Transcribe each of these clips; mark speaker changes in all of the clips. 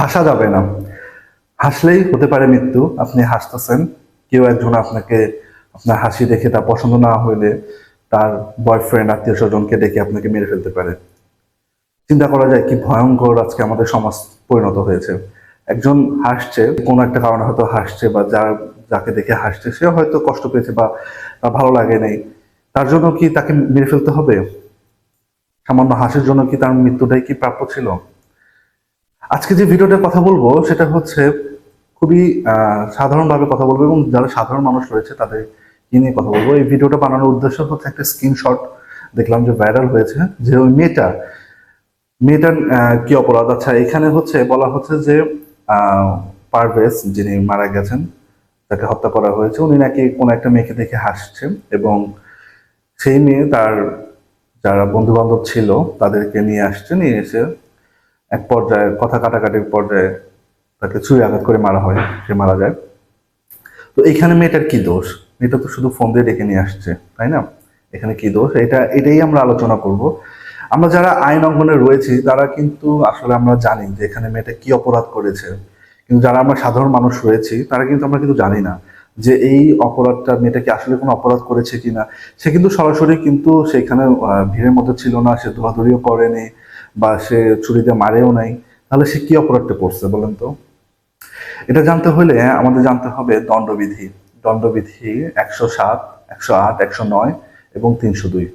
Speaker 1: হাসা যাবে না। হাসলেই হতে পারে মৃত্যু, আপনি হাসতেছেন। কেউ একজন আপনাকে আপনার হাসি দেখে তা পছন্দ না হইলে তার বয়ফ্রেন্ড আত্মীয় স্বজনকে ডেকে আপনাকে মেরে ফেলতে পারে। চিন্তা করা যায় কি ভয়ঙ্কর আজকে আমাদের সমাজ পরিণত হয়েছে। একজন হাসছে, কোনো একটা কারণে হয়তো হাসছে বা যার, যাকে দেখে হাসছে, সে হয়তো কষ্ট পেয়েছে বা ভালো লাগে নাই। তার জন্য কি তাকে মেরে ফেলতে হবে? সামান্য হাসির জন্য কি তার মৃত্যুটাই কি প্রাপ্য ছিল? আজকে যে ভিডিওটার কথা বলব, সেটা হচ্ছে খুবই সাধারণভাবে কথা বলব এবং যারা সাধারণ মানুষ রয়েছে তাদের নিয়ে কথা বলব। এই ভিডিওটা বানানোর উদ্দেশ্য হচ্ছে একটা স্ক্রিনশট দেখলাম যে ভাইরাল হয়েছে, যে ওই মেয়েটা, মেয়েটার কি অপরাধ? আচ্ছা এখানে হচ্ছে বলা হচ্ছে যে পারভেজ যিনি মারা গেছেন, তাকে হত্যা করা হয়েছে। উনি নাকি কোনো একটা মেয়েকে দেখে হাসছে এবং সেই মেয়ে তার যারা বন্ধু বান্ধব ছিল তাদেরকে নিয়ে আসছে, নিয়ে এসে এক পর্যায়ে, কথা কাটাকাটির পর্যায়ে তাকে ছুরি আঘাত করে মারা হয়, সে মারা যায়। তো এখানে মেয়েটার কি দোষ? মেয়েটা তো শুধু ফোন দিয়ে ডেকে নিয়ে আসছে, তাই না? এখানে কি দোষ? এটা, এটাই আমরা আলোচনা করব। আমরা যারা আইন অঙ্গনে রয়েছি, তারা কিন্তু আসলে আমরা জানি যে এখানে মেয়েটা কি অপরাধ করেছে। কিন্তু যারা আমরা সাধারণ মানুষ রয়েছি, তারা কিন্তু আমরা কিন্তু জানি না যে এই অপরাধটা মেয়েটা কি আসলে কোনো অপরাধ করেছে কিনা। সে কিন্তু সরাসরি কিন্তু সেখানে ভিড়ের মধ্যে ছিল না, সে ধোয়াধুরিও করেনি। বা সে ছুরিতে মারেও নাই, তাহলে সে কি অপরাধটা করছে বলেন তো? এটা জানতে হলে আমাদের জানতে হবে দণ্ডবিধি। দণ্ডবিধি একশো সাত, একশো আট, একশো নয় এবং তিনশো দুই।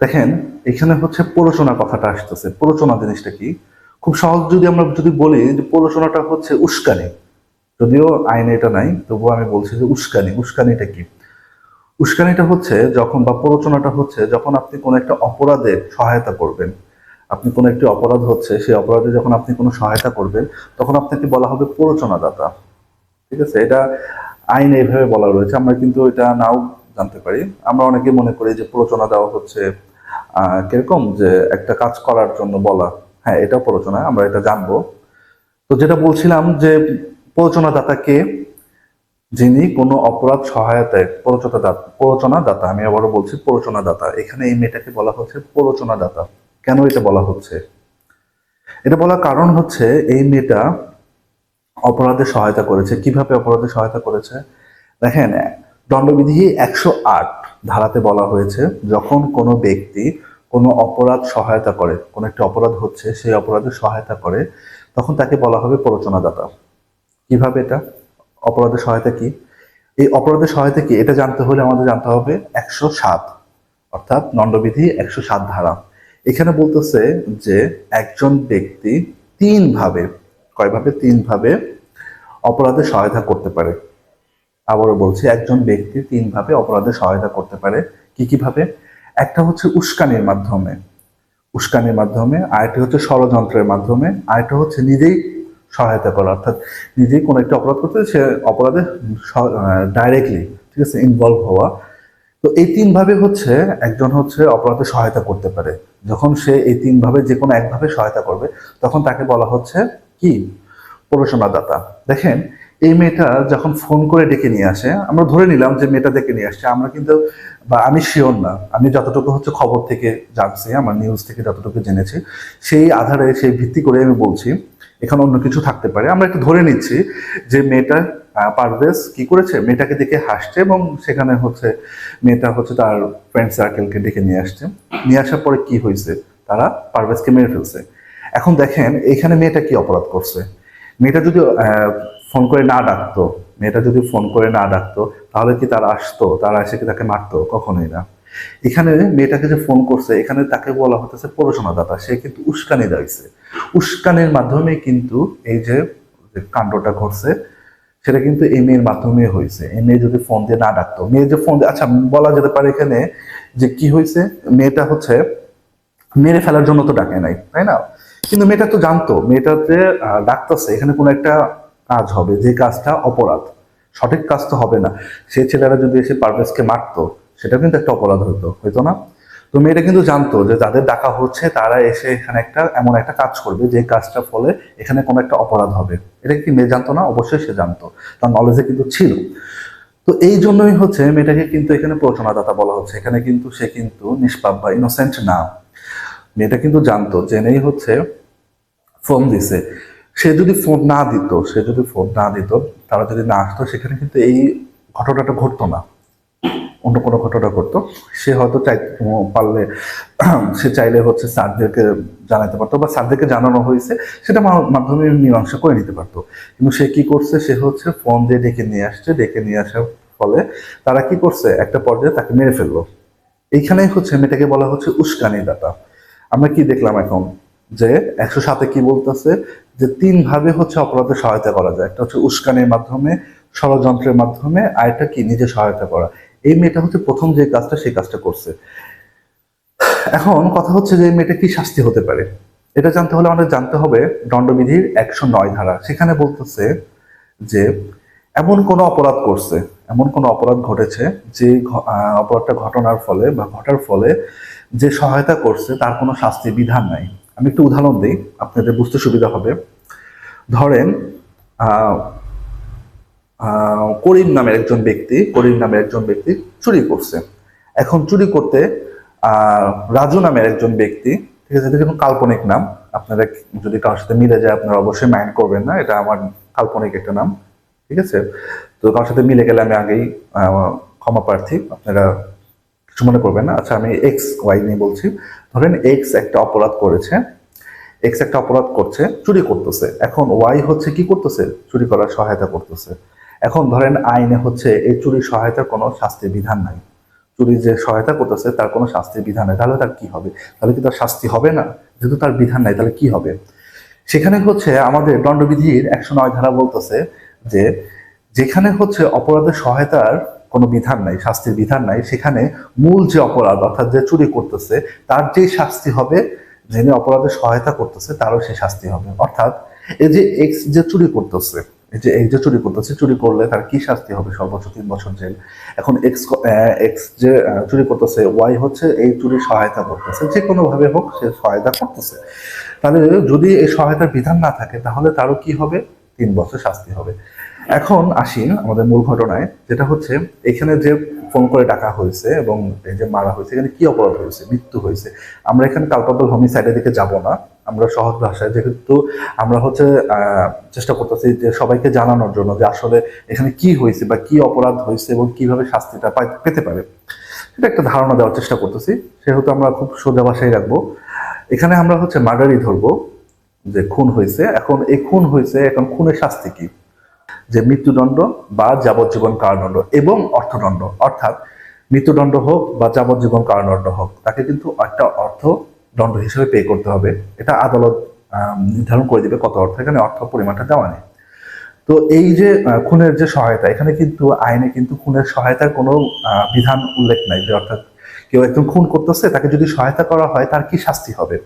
Speaker 1: দেখেন, এখানে হচ্ছে প্ররোচনা কথাটা আসতেছে। প্ররোচনা জিনিসটা কি? খুব সহজ যদি আমরা যদি বলি যে প্ররোচনাটা হচ্ছে উস্কানি। যদিও আইনে এটা নাই, তবুও আমি বলছি যে উস্কানি। উস্কানিটা কি? উস্কানিটা হচ্ছে যখন বা প্ররোচনাটা হচ্ছে যখন আপনি কোনো একটা অপরাধে সহায়তা করবেন। আপনি কোনো একটি অপরাধ হচ্ছে, সেই অপরাধে যখন আপনি কোনো সহায়তা করবেন, তখন আপনাকে বলা হবে প্ররোচনাদাতা। ঠিক আছে? এটা আইনে এইভাবে বলা রয়েছে। আমরা কিন্তু এটা নাও জানতে পারি। আমরা অনেকে মনে করি যে প্ররোচনা দেওয়া হচ্ছে কীরকম? যে একটা কাজ করার জন্য বলা। হ্যাঁ এটাও প্ররোচনা, আমরা এটা জানব। তো যেটা বলছিলাম যে প্ররোচনাদাতা কে? যিনি কোনো অপরাধ সহায়তায় প্ররোচনা দাতা প্ররোচনা দাতা আমি আবারও বলছি প্ররোচনা দাতা এখানে এই মেয়েটাকে বলা হচ্ছে প্ররোচনা দাতা কেন এটা বলা হচ্ছে? এটা বলার কারণ হচ্ছে এই মেয়েটা অপরাধে সহায়তা করেছে। কীভাবে অপরাধে সহায়তা করেছে? দেখেন, দণ্ডবিধি একশো আট ধারাতে বলা হয়েছে, যখন কোনো ব্যক্তি কোনো অপরাধ সহায়তা করে, কোনো একটা অপরাধ হচ্ছে, সেই অপরাধে সহায়তা করে, তখন তাকে বলা হবে প্ররোচনাদাতা। কীভাবে এটা? অপরাধের সহায়তা কি? এই অপরাধের সহায়তা কি? এটা জানতে হলে আমাদের জানতে হবে একশো সাত, অর্থাৎ দণ্ডবিধি একশো সাত ধারা। এখানে বলতেছে যে একজন ব্যক্তি তিন ভাবে কয়ভাবে তিন ভাবে অপরাধে সহায়তা করতে পারে। আবারও বলছি, একজন ব্যক্তি তিন ভাবে অপরাধে সহায়তা করতে পারে। কি কি ভাবে? একটা হচ্ছে উস্কানির মাধ্যমে। উস্কানির মাধ্যমে, আরেকটি হচ্ছে ষড়যন্ত্রের মাধ্যমে, আরেকটা হচ্ছে নিজেই সহায়তা করা। অর্থাৎ নিজেই কোনো একটা অপরাধ করতে সে অপরাধে ডাইরেক্টলি ঠিক আছে ইনভলভ হওয়া। তো এই তিন ভাবে হচ্ছে একজন হচ্ছে অপরাধে সহায়তা করতে পারে। যখন সে এই তিন ভাবে যে কোনো একভাবে সহায়তা করবে, তখন তাকে বলা হচ্ছে কি? প্ররোচনাদাতা দেখেন, এই মেয়েটা যখন ফোন করে ডেকে নিয়ে আসে, আমরা ধরে নিলাম যে মেয়েটা ডেকে নিয়ে আসছে, আমরা কিন্তু, বা আমি শিওর না, আমি যতটুকু হচ্ছে খবর থেকে জানছি, আমার নিউজ থেকে যতটুকু জেনেছি, সেই আধারে, সেই ভিত্তি করে আমি বলছি, এখানে অন্য কিছু থাকতে পারে। আমরা একটু ধরে নিচ্ছি যে মেয়েটা পারভেজ কি করেছে? মেয়েটাকে দেখে হাসছে এবং সেখানে হচ্ছে মেয়েটা হচ্ছে তার ফ্রেন্ড সার্কেলকে ডেকে নিয়ে আসছে। নিয়ে আসার পরে কি হয়েছে? তারা পারভেজকে মেরে ফেলছে। এখন দেখেন, এখানে মেয়েটা কি অপরাধ করছে? মেয়েটা যদি ফোন করে না ডাকতো, মেয়েটা যদি ফোন করে না ডাকতো, তাহলে কি তারা আসতো? তারা এসে কি তাকে মারতো? কখনোই না। এখানে মেয়েটাকে যে ফোন করছে, এখানে তাকে বলা হতেছে প্ররোচনাদাতা। সে কিন্তু উস্কানি দিয়েছে। উস্কানির মাধ্যমে কিন্তু এই যে কাণ্ডটা ঘটছে সেটা কিন্তু এই মেয়ের মাধ্যমে হয়েছে। এই মেয়ে যদি ফোন দিয়ে না ডাকতো। মেয়ে যে ফোন আচ্ছা বলা যেতে পারে এখানে যে কি হয়েছে? মেয়েটা হচ্ছে মেরে ফেলার জন্য তো ডাকে নাই তাই না? কিন্তু মেয়েটা তো জানতো। মেয়েটা যে আহ, ডাকতেছে। এখানে কোনো একটা কাজ হবে। যে কাজটা অপরাধ। সঠিক কাজ তো হবে না। সে ছেলেরা যদি এসে পারভেজকে মারতো সেটা কিন্তু একটা অপরাধ হতো। হইতো না? তো মেয়েটা কিন্তু জানতো যে যাদের ডাকা হচ্ছে, তারা এসে এখানে একটা, এমন একটা কাজ করবে, যে কাজটার ফলে এখানে কোনো একটা অপরাধ হবে। এটা কি মেয়ে জানতো না? অবশ্যই সে জানতো। তার নলেজে কিন্তু ছিল। তো এই জন্যই হচ্ছে মেয়েটাকে কিন্তু এখানে প্রচনাদাতা বলা হচ্ছে। এখানে কিন্তু সে কিন্তু নিষ্পাপ বা ইনোসেন্ট না। মেয়েটা কিন্তু জানতো, জেনেই হচ্ছে, ফোন দিছে। সে যদি ফোন না দিত, সে যদি ফোন না দিত, তারা যদি না আসতো, সেখানে কিন্তু এই ঘটনাটা ঘটতো না। অন্য কোনো ঘটনা করতো সে হয়তো চাই পারলে, সে চাইলে হচ্ছে স্যারদেরকে জানাতে পারতো বা স্যারদেরকে জানানো হয়েছে, সেটা মাধ্যমে মীমাংসা করে নিতে পারতো। কিন্তু সে কি করছে, সে হচ্ছে ফোন দিয়ে ডেকে নিয়ে আসছে, ডেকে নিয়ে আসার ফলে তারা কি করছে, একটা পর্যায়ে তাকে মেরে ফেলল। এইখানেই হচ্ছে মেয়েটাকে বলা হচ্ছে উস্কানি দাতা আমরা কি দেখলাম এখন? যে একশো সাথে কি বলতেছে? যে তিন ভাবে হচ্ছে অপরাধে সহায়তা করা যায়। একটা হচ্ছে উস্কানির মাধ্যমে, ষড়যন্ত্রের মাধ্যমে আরেকটা কি? নিজে সহায়তা করা। এই মেয়েটা হচ্ছে প্রথম যে কাজটা, সেই কাজটা করছে। এখন কথা হচ্ছে যে মেয়েটা কি শাস্তি হতে পারে? এটা জানতে হলে আমাদের জানতে হবে দণ্ডবিধির একশো নয় ধারা। সেখানে বলতেছে যে এমন কোনো অপরাধ করছে, এমন কোনো অপরাধ ঘটেছে যে অপরাধটা ঘটনার ফলে বা ঘটার ফলে যে সহায়তা করছে তার কোনো শাস্তি বিধান নাই। আমি একটু উদাহরণ দিই, আপনাদের বুঝতে সুবিধা হবে। ধরেন করিম নামের একজন ব্যক্তি, করিম নামের একজন ব্যক্তি চুরি করছে। এখন চুরি করতে রাজু নামের একজন ব্যক্তি, ঠিক আছে, এটা কিন্তু কাল্পনিক নাম। আপনারা যদি কারোর সাথে মিলে যায়, আপনারা অবশ্যই মাইন্ড করবেন না, এটা আমার কাল্পনিক একটা নাম, ঠিক আছে? তো কারোর সাথে মিলে গেলে আমি আগেই ক্ষমা প্রার্থী, আপনারা কিছু মনে করবেন না। আচ্ছা আমি এক্স ওয়াই নিয়ে বলছি। ধরেন এক্স একটা অপরাধ করেছে এক্স একটা অপরাধ করছে, চুরি করতেছে। এখন ওয়াই হচ্ছে কি করতেছে? চুরি করার সহায়তা করতেছে। এখন ধরেন আইনে হচ্ছে এই চুরির সহায়তার কোনো শাস্তির বিধান নাই। চুরি যে সহায়তা করতেছে তার কোনো শাস্তির বিধান নেই, তাহলে তার কি হবে? তাহলে কি তার শাস্তি হবে না? যেহেতু তার বিধান নাই, তাহলে কি হবে? সেখানে হচ্ছে আমাদের দণ্ডবিধির একশো নয় ধারা বলতেছে যে যেখানে হচ্ছে অপরাধের সহায়তার কোনো বিধান নাই, শাস্তির বিধান নাই, সেখানে মূল যে অপরাধ, অর্থাৎ যে চুরি করতেছে, তার যে শাস্তি হবে, যিনি অপরাধের সহায়তা করতেছে, তারও সে শাস্তি হবে। অর্থাৎ এই যে এক্স যে চুরি করতেছে যে, এই যে চুরি করতেছে, চুরি করলে তার কি শাস্তি হবে? সর্বোচ্চ তিন বছর জেল। এখন এক্স এক্স যে চুরি করতেছে ওয়াই হচ্ছে এই চুরির সহায়তা করতেছে। যে কোনো ভাবে হোক সে সহায়তা করতেছে। তাহলে যদি এই সহায়তার বিধান না থাকে, তাহলে তারও কি হবে? তিন বছর শাস্তি হবে। এখন আসি আমাদের মূল ঘটনায়, যেটা হচ্ছে এখানে যে ফোন করে ডাকা হয়েছে এবং এই যে মারা হয়েছে, এখানে কি অপরাধ হয়েছে? মৃত্যু হয়েছে। আমরা এখানে কালপাবল হোমিসাইডের দিকে যাব না। আমরা সহজ ভাষায়, যেহেতু আমরা হচ্ছে চেষ্টা করতেছি যে সবাইকে জানানোর জন্য যে আসলে এখানে কি হয়েছে বা কি অপরাধ হয়েছে এবং কীভাবে শাস্তিটা পেতে পারে। সেটা একটা ধারণা দেওয়ার চেষ্টা করতেছি। সেহেতু আমরা খুব সোজা ভাষায় রাখব। এখানে আমরা হচ্ছে মার্ডারই ধরবো, যে খুন হয়েছে। এখন এই খুন হয়েছে, এখন খুনের শাস্তি কি? যে মৃত্যুদণ্ড বা যাবজ্জীবন কারাদণ্ড এবং অর্থদণ্ড। অর্থাৎ মৃত্যুদণ্ড হোক বা যাবজ্জীবন কারাদণ্ড হোক, তাকে কিন্তু একটা অর্থ দণ্ড হিসেবে পে করতে হবে। এটা আদালত নির্ধারণ করে দিবে কত অর্থ এখানে অর্থ পরিমাণটা দেওয়া নেই। তো এই যে খুনের যে সহায়তা, এখানে কিন্তু আইনে কিন্তু খুনের সহায়তার কোনো বিধান উল্লেখ নাই যে অর্থাৎ কেউ একজন খুন করতেছে, তাকে যদি সহায়তা করা হয়, তার কি শাস্তি হবে?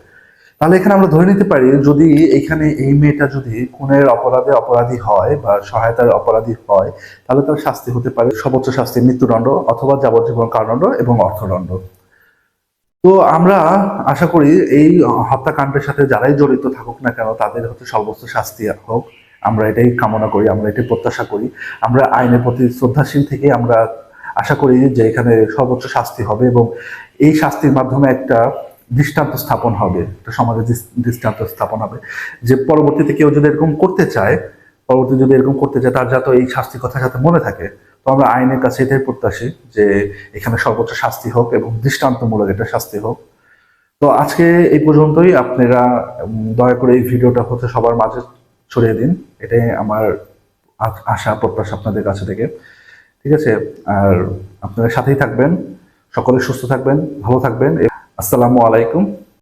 Speaker 1: তাহলে এখানে আমরা ধরে নিতে পারি, যদি এখানে এই মেয়েটা যদি খুনের অপরাধে অপরাধী হয় বা সহায়তার অপরাধী হয়, তাহলে তার শাস্তি হতে পারে সর্বোচ্চ শাস্তি মৃত্যুদণ্ড অথবা যাবজ্জীবন কারাদণ্ড এবং অর্থদণ্ড। তো আমরা আশা করি এই হত্যাকাণ্ডের সাথে যারাই জড়িত থাকুক না কেন, তাদের হচ্ছে সর্বোচ্চ শাস্তি হোক। আমরা এটাই কামনা করি, আমরা এটাই প্রত্যাশা করি। আমরা আইনের প্রতি শ্রদ্ধাশীল থেকে আমরা আশা করি যে এখানে সর্বোচ্চ শাস্তি হবে এবং এই শাস্তির মাধ্যমে একটা দৃষ্টান্ত স্থাপন হবে, একটা সমাজে দৃস- দৃষ্টান্ত স্থাপন হবে। যে পরবর্তীতে কেউ যদি এরকম করতে চায়, পরবর্তী যদি এরকম করতে চায়, তার যাতে এই শাস্তির কথা যাতে মনে থাকে তো আমরা আইনের কাছে এটাই প্রত্যাশী যে এখানে সর্বোচ্চ শাস্তি হোক এবং দৃষ্টান্তমূলক এটা শাস্তি হোক। তো আজকে এই পর্যন্তই। আপনারা দয়া করে এই ভিডিওটা হচ্ছে সবার মাঝে ছড়িয়ে দিন। এটাই আমার আশা, প্রত্যাশা আপনাদের কাছে থেকে। ঠিক আছে? আর আপনারা সাথেই থাকবেন। সকলে সুস্থ থাকবেন, ভালো থাকবেন। আসসালামু আলাইকুম।